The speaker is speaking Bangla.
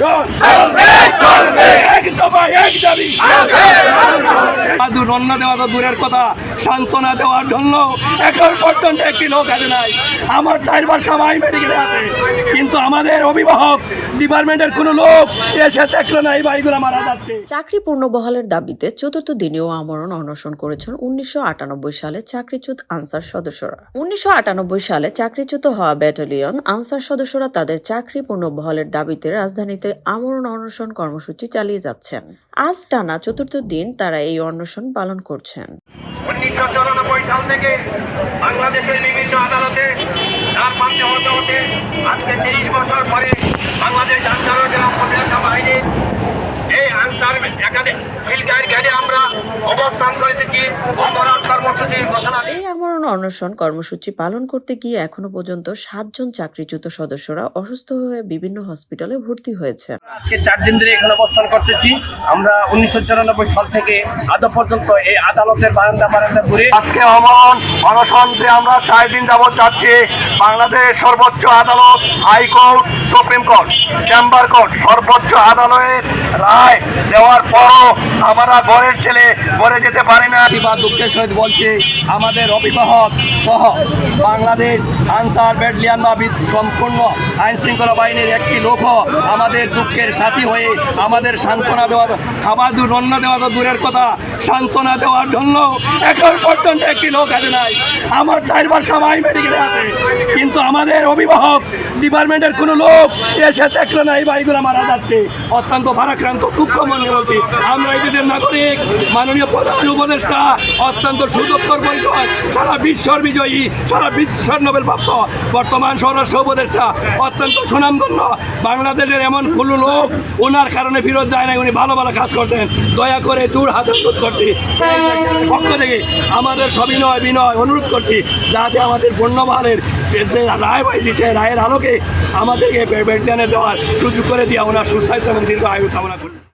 অনশন এক দেওয়া তো দূরের কথা। সান্ত্বনা দেওয়ার জন্য এখন পর্যন্ত একটি লোক আছে নাই। আমার চারবার সবাই মেডিকেলে আছে। কিন্তু আমাদের অভিভাবক ডিপার্টমেন্টের কোনো লোক এসে দেখল না, এই বাড়িগুলো মারা যাচ্ছে। চাকরি পূর্ণবহালের দাবিতে চতুর্থ দিনেও আমরণ অনশন করেছেন উনিশশো সালে চাকরিচ্যুত আনসার সদস্যরা। উনিশশো আটানব্বই সালে চাকরিচ্যুত হওয়া ব্যাটালিয়ন আনসার সদস্যরা তাদের চাকরি পূর্ণবহালের দাবিতে রাজধানীতে আমরণ অনশন কর্মসূচি চালিয়ে যাচ্ছেন। আজ টানা চতুর্থ দিন তারা এই অনশন পালন করছেন। উনিশশো চুরানব্বই সাল থেকে বাংলাদেশের বিভিন্ন আদালতে তার প্রান্তে হতে হতে আজকে তিরিশ বছর পরে বাংলাদেশ জেলা প্রতিরক্ষা বাহিনীর এই আনসার একাডেমি ফিল্ডার গাড়ি আমরা অবস্থান করেছি অপরাধ কর্মসূচির ঘোষণা অনশন কর্মসূচি পালন করতে গিয়ে এখনও পর্যন্ত সাতজন চাকরিচ্যুত সদস্যরা অসুস্থ হয়ে বিভিন্ন হসপিটালে ভর্তি হয়েছে। আজকে চার দিন ধরে এখানে অবস্থান করতেছি। আমরা উনিশশো চুরানব্বই সাল থেকে আজ পর্যন্ত এই আদালতের বারান্দা বারান্দা ঘুরে আজকে অমন অনশনতে আমরা চার দিন যাবত যাচ্ছি বাংলাদেশ সর্বোচ্চ আদালত high court supreme court chamber court সর্বোচ্চ আদালতের রায় দেওয়ার পরও আমরা ঘরের ছেলে ঘরে যেতে পারি না। বা দুঃখের সহিত বলছে আমাদের অভিভাবক সহ বাংলাদেশ আনসার ব্যাটালিয়ান বা সম্পূর্ণ আইন শৃঙ্খলা বাহিনীর একটি লোকও আমাদের দুঃখের সাথী হয়ে আমাদের সান্ত্বনা দেওয়া খাবার দূর রন্ন দেওয়া তো দূরের কথা। সান্ত্বনা দেওয়ার জন্য এখন পর্যন্ত একটি লোক আছে নাই। আমার চারবার সবাই মেডিকেলে আছে। কিন্তু আমাদের অভিভাবক ডিপার্টমেন্টের কোনো লোক এসে দেখল না, এই বাড়িগুলো মারা যাচ্ছে। অত্যন্ত ভারাক্রান্ত দুঃখ মনে বলছি। আমরা এই দেশের নাগরিক, মাননীয় প্রধান উপদেষ্টা, অত্যন্ত সুদক্ষর পরিচয় সারা বিশ্বর বিজয়ী সারা বিশ্বর নোবেল প্রাপ্ত বর্তমান স্বরাষ্ট্র উপদেষ্টা, অত্যন্ত সুনামধন্য। বাংলাদেশের এমন কোনো লোক ওনার কারণে ফিরত যায় না উনি ভালো ভালো কাজ করতেন। দয়া করে দূর হাত অনুরোধ করছি। পক্ষ থেকে আমাদের সবিনয় বিনয় অনুরোধ করছি, যাতে আমাদের সে যে রায় পাইছি সেই রায়ের আলোকে আমাদেরকে ব্যাটালিয়ানে দেওয়ার সুযোগ করে দিয়ে ওনার সুস্বাস্থ্য এবং দীর্ঘ আয়ু কামনা করি।